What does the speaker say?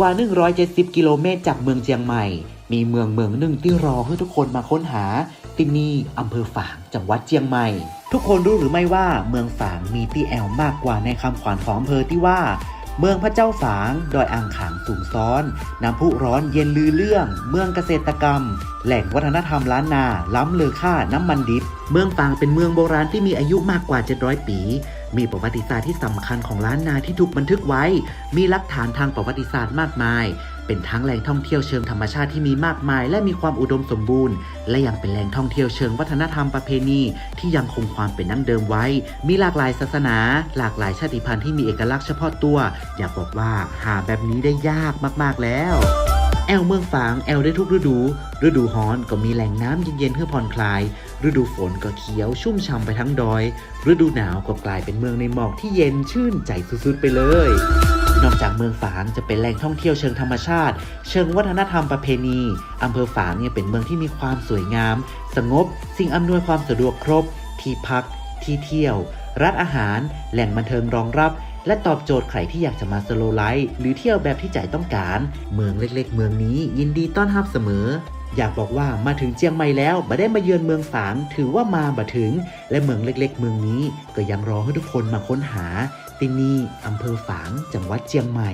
กว่า 170 กิโลเมตรจากเมืองเชียงใหม่ มีเมืองเมืองหนึ่งที่รอให้ทุกคนมาค้นหาที่นี่อำเภอฝางจังหวัดเชียงใหม่ ทุกคนรู้หรือไม่ว่าเมืองฝางมีที่แอลมากกว่าในคำขวัญของอำเภอที่ว่า เมืองพระเจ้าฝางดอยอ่างขางสูงซ้อน น้ำพุร้อนเย็นลือเรื่อง เมืองเกษตรกรรม แหล่งวัฒนธรรมล้านนา ล้ำเลอค่าน้ำมันดิบ เมืองฝางเป็นเมืองโบราณที่มีอายุมากกว่า 700 ปี มีประวัติศาสตร์ที่สำคัญของล้านนาที่ถูกบันทึกไว้ มีหลักฐานทางประวัติศาสตร์มากมาย เป็นทั้งแหล่งท่องเที่ยวเชิงธรรมชาติที่มีมากมาย และมีความอุดมสมบูรณ์ และยังเป็นแหล่งท่องเที่ยวเชิงวัฒนธรรมประเพณีที่ยังคงความเป็นดั้งเดิมไว้ มีหลากหลายศาสนา หลากหลายชาติพันธุ์ที่มีเอกลักษณ์เฉพาะตัว อยากบอกว่าหาแบบนี้ได้ยากมาก ๆแล้วแอลเมืองฝางแอลได้ทุกฤดู ฤดูร้อนก็มีแหล่งน้ำเย็นๆเพื่อผ่อนคลาย ฤดูฝนก็เขียวชุ่มฉ่ำไปทั้งดอย ฤดูหนาวก็กลายเป็นเมืองในหมอกที่เย็นชื่นใจสุดๆไปเลย นอกจากเมืองฝางจะเป็นแหล่งท่องเที่ยวเชิงธรรมชาติ เชิงวัฒนธรรมประเพณี อำเภอฝางเนี่ยเป็นเมืองที่มีความสวยงาม สงบ สิ่งอำนวยความสะดวกครบ ที่พัก ที่เที่ยว ร้านอาหาร แหล่งบันเทิงรองรับและตอบโจทย์ใครที่อยากจะมาสโลไลฟ์หรือเที่ยวแบบที่ใจต้องการ เมืองเล็กๆ เมืองนี้ยินดีต้อนรับเสมอ อยากบอกว่ามาถึงเจียงใหม่แล้วมาได้มาเยือนเมืองฝางถือว่ามาบ่ถึง และเมืองเล็ก ๆ เมืองนี้ก็ยังรอให้ทุกคนมาค้นหาที่นี่อำเภอฝางจังหวัดเจียงใหม่